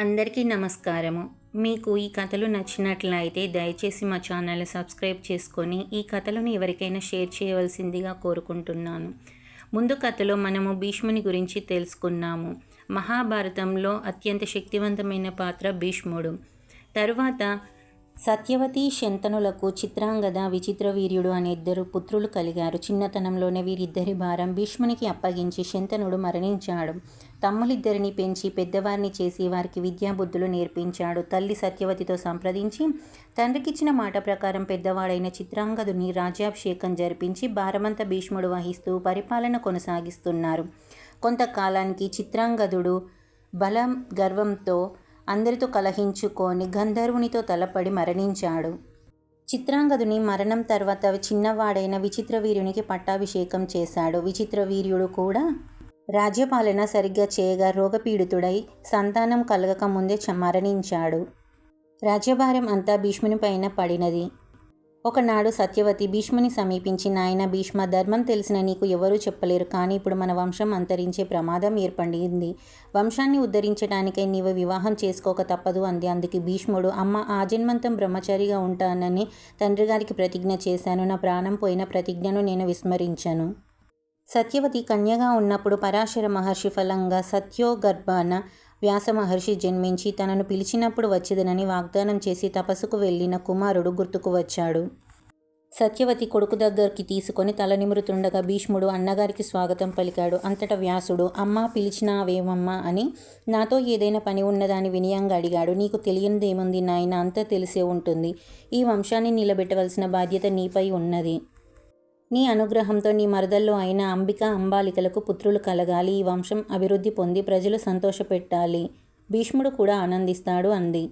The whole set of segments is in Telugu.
అందరికీ నమస్కారము. మీకు ఈ కథలు నచ్చినట్లయితే దయచేసి మా ఛానల్ సబ్స్క్రైబ్ చేసుకొని ఈ కథలను ఎవరికైనా షేర్ చేయవలసిందిగా కోరుకుంటున్నాను. ముందు కథలో మనము భీష్ముని గురించి తెలుసుకున్నాము. మహాభారతంలో అత్యంత శక్తివంతమైన పాత్ర భీష్ముడు. తరువాత సత్యవతి శంతనులకు చిత్రాంగద విచిత్ర వీర్యుడు అనే ఇద్దరు పుత్రులు కలిగారు. చిన్నతనంలోనే వీరిద్దరి భారం భీష్మునికి అప్పగించి శంతనుడు మరణించాడు. తమ్ములిద్దరిని పెంచి పెద్దవారిని చేసి వారికి విద్యాబుద్ధులు నేర్పించాడు. తల్లి సత్యవతితో సంప్రదించి తండ్రికిచ్చిన మాట ప్రకారం పెద్దవాడైన చిత్రాంగదుని రాజ్యాభిషేకం జరిపించి భారమంత భీష్ముడు వహిస్తూ పరిపాలన కొనసాగిస్తున్నారు. కొంతకాలానికి చిత్రాంగదుడు బలం గర్వంతో అందరితో కలహించుకొని గంధర్వునితో తలపడి మరణించాడు. చిత్రాంగదుని మరణం తర్వాత చిన్నవాడైన విచిత్రవీర్యునికి పట్టాభిషేకం చేశాడు. విచిత్రవీర్యుడు కూడా రాజ్యపాలన సరిగ్గా చేయగా రోగపీడితుడై సంతానం కలగక ముందే మరణించాడు రాజ్యభారం అంతా భీష్మునిపైన పడినది. ఒకనాడు సత్యవతి భీష్ముని సమీపించి నాయన భీష్మ ధర్మం తెలిసిన నీకు ఎవరూ చెప్పలేరు కానీ ఇప్పుడు మన వంశం అంతరించే ప్రమాదం ఏర్పడింది. వంశాన్ని ఉద్ధరించడానికై నీవు వివాహం చేసుకోక తప్పదు అంది. అందుకు భీష్ముడు అమ్మ ఆజన్మంతం బ్రహ్మచారిగా ఉంటానని తండ్రి గారికి ప్రతిజ్ఞ చేశాను. నా ప్రాణం పోయిన ప్రతిజ్ఞను నేను విస్మరించను. సత్యవతి కన్యగా ఉన్నప్పుడు పరాశర మహర్షి ఫలంగా సత్యోగర్భాన వ్యాస మహర్షి జన్మించి తనను పిలిచినప్పుడు వచ్చేదనని వాగ్దానం చేసి తపస్సుకు వెళ్ళిన కుమారుడు గుర్తుకు వచ్చాడు. సత్యవతి కొడుకు దగ్గరికి తీసుకొని తలనిమురుతుండగా భీష్ముడు అన్నగారికి స్వాగతం పలికాడు. అంతటా వ్యాసుడు అమ్మా పిలిచినావేమమ్మా అని నాతో ఏదైనా పని ఉన్నదాని వినయంగా అడిగాడు. నీకు తెలియనిదేముంది నాయన? అంతా తెలిసే ఉంటుంది. ఈ వంశాన్ని నిలబెట్టవలసిన బాధ్యత నీపై ఉన్నది. నీ అనుగ్రహంతో నీ మరదల్లో అయిన అంబిక అంబాలికలకు పుత్రులు కలగాలి ఈ వంశం అభివృద్ధి పొంది ప్రజలు సంతోషపెట్టాలి. భీష్ముడు కూడా ఆనందిస్తాడు అంది.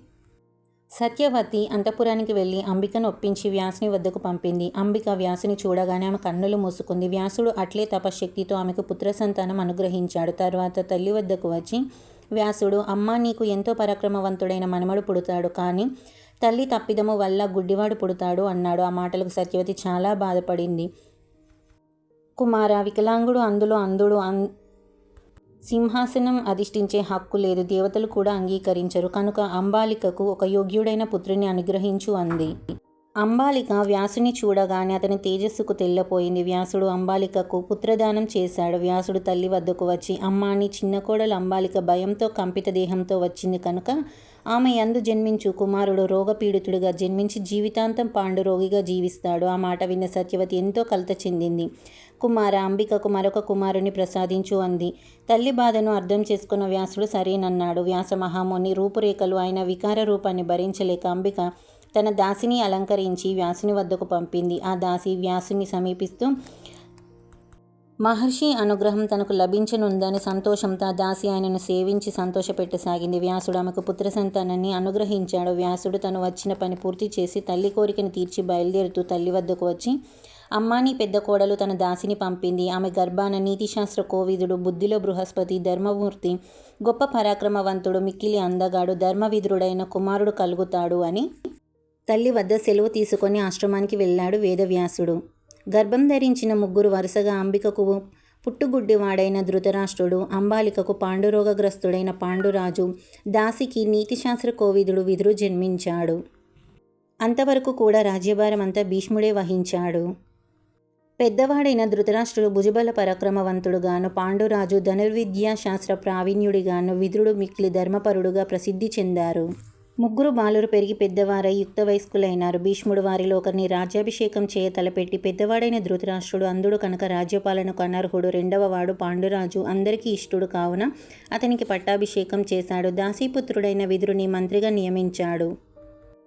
సత్యవతి అంతఃపురానికి వెళ్ళి అంబికను ఒప్పించి వ్యాసుని వద్దకు పంపింది. అంబిక వ్యాసుని చూడగానే ఆమె కన్నులు మూసుకుంది. వ్యాసుడు అట్లే తపశ్శక్తితో ఆమెకు పుత్ర సంతానం అనుగ్రహించాడు. తర్వాత తల్లి వద్దకు వచ్చి వ్యాసుడు అమ్మ నీకు ఎంతో పరాక్రమవంతుడైన మనమడు పుడతాడు కానీ తల్లి తప్పిదము వల్ల గుడ్డివాడు పుడతాడు అన్నాడు. ఆ మాటలకు సత్యవతి చాలా బాధపడింది. కుమార వికలాంగుడు అందులో అందుడు అన్ సింహాసనం అధిష్ఠించే హక్కు లేదు. దేవతలు కూడా అంగీకరించరు. కనుక అంబాలికకు ఒక యోగ్యుడైన పుత్రుని అనుగ్రహించు అంది. అంబాలిక వ్యాసుని చూడగానే అతని తేజస్సుకు తెల్లపోయింది. వ్యాసుడు అంబాలికకు పుత్రదానం చేశాడు. వ్యాసుడు తల్లి వద్దకు వచ్చి అమ్మాని చిన్న కోడలు అంబాలిక భయంతో కంపిత దేహంతో వచ్చింది కనుక ఆమె యందు జన్మించు. కుమారుడు రోగపీడితుడిగా జన్మించి జీవితాంతం పాండురోగిగా జీవిస్తాడు. ఆ మాట విన్న సత్యవతి ఎంతో కలత చెందింది. కుమార అంబికకు మరొక కుమారుని ప్రసాదించు అంది. తల్లి బాధను అర్థం చేసుకున్న వ్యాసుడు సరేనన్నాడు. వ్యాస మహాముని రూపురేఖలు ఆయన వికార రూపాన్ని భరించలేక అంబిక తన దాసిని అలంకరించి వ్యాసుని వద్దకు పంపింది. ఆ దాసి వ్యాసుని సమీపిస్తూ మహర్షి అనుగ్రహం తనకు లభించనుందని సంతోషంతో ఆ దాసి ఆయనను సేవించి సంతోషపెట్టసాగింది. వ్యాసుడు ఆమెకు పుత్ర సంతానాన్ని అనుగ్రహించాడు. వ్యాసుడు తను వచ్చిన పని పూర్తి చేసి తల్లి కోరికను తీర్చి బయలుదేరుతూ తల్లి వద్దకు వచ్చి అమ్మాని పెద్ద కోడలు తన దాసిని పంపింది. ఆమె గర్భాన నీతిశాస్త్ర కోవిదుడు బుద్ధిలో బృహస్పతి ధర్మమూర్తి గొప్ప పరాక్రమవంతుడు మిక్కిలి అందగాడు ధర్మవిధుడైన కుమారుడు కలుగుతాడు అని తల్లి వద్ద సెలవు తీసుకొని ఆశ్రమానికి వెళ్ళాడు వేదవ్యాసుడు. గర్భం ధరించిన ముగ్గురు వరుసగా అంబికకు పుట్టుగుడ్డివాడైన ధృతరాష్ట్రుడు అంబాలికకు పాండురోగగ్రస్తుడైన పాండురాజు దాసికి నీతిశాస్త్ర కోవిదుడు విదురు జన్మించాడు. అంతవరకు కూడా రాజ్యభారం అంతా భీష్ముడే వహించాడు. పెద్దవాడైన ధృతరాష్ట్రుడు భుజబల పరాక్రమవంతుడుగాను పాండురాజు ధనుర్విద్యా శాస్త్ర ప్రావీణ్యుడిగాను విదురుడు మిక్కిలి ధర్మపరుడుగా ప్రసిద్ధి చెందారు. ముగ్గురు బాలురు పెరిగి పెద్దవారై యుక్త వయస్కులైనారు. భీష్ముడు వారిలో ఒకరిని రాజ్యాభిషేకం చేయ తలపెట్టి పెద్దవాడైన ధృతరాష్ట్రుడు అందుడు కనుక రాజ్యపాలనకు అనర్హుడు రెండవ వాడు పాండురాజు అందరికీ ఇష్టుడు కావున అతనికి పట్టాభిషేకం చేశాడు. దాసీపుత్రుడైన విదురుని మంత్రిగా నియమించాడు.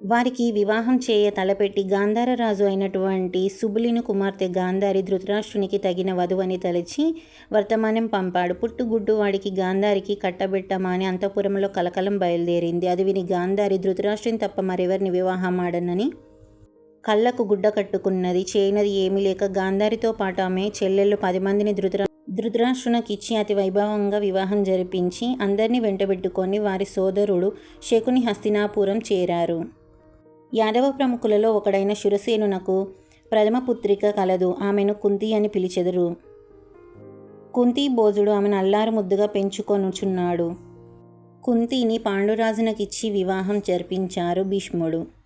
వారికి వివాహం చేయ తలపెట్టి గాంధార రాజు అయినటువంటి సుబులిని కుమార్తె గాంధారి ధృతరాష్ట్రునికి తగిన వధువని తలచి వర్తమానం పంపాడు. పుట్టుగుడ్డు వాడికి గాంధారికి కట్టబెట్టమని అంతఃపురంలో కలకలం బయలుదేరింది. అది విని గాంధారి ధృతరాష్ట్రుని తప్ప మరెవరిని వివాహం ఆడనని కళ్ళకు గుడ్డ కట్టుకున్నది. చేయనది ఏమీ లేక గాంధారితో పాటు ఆమె చెల్లెళ్ళు పది మందిని ధృతరా ధృతరాష్ట్రునకిచ్చి అతి వైభవంగా వివాహం జరిపించి అందరినీ వెంటబెట్టుకొని వారి సోదరుడు శకుని హస్తినాపురం చేరారు. యాదవ ప్రముఖులలో ఒకడైన శురసేనునకు ప్రథమ పుత్రిక కలదు. ఆమెను కుంతి అని పిలిచెదరు. కుంతి భోజుడు ఆమెను అల్లారు ముద్దుగా పెంచుకొనుచున్నాడు. కుంతిని పాండురాజునకిచ్చి వివాహం జరిపించారు భీష్ముడు.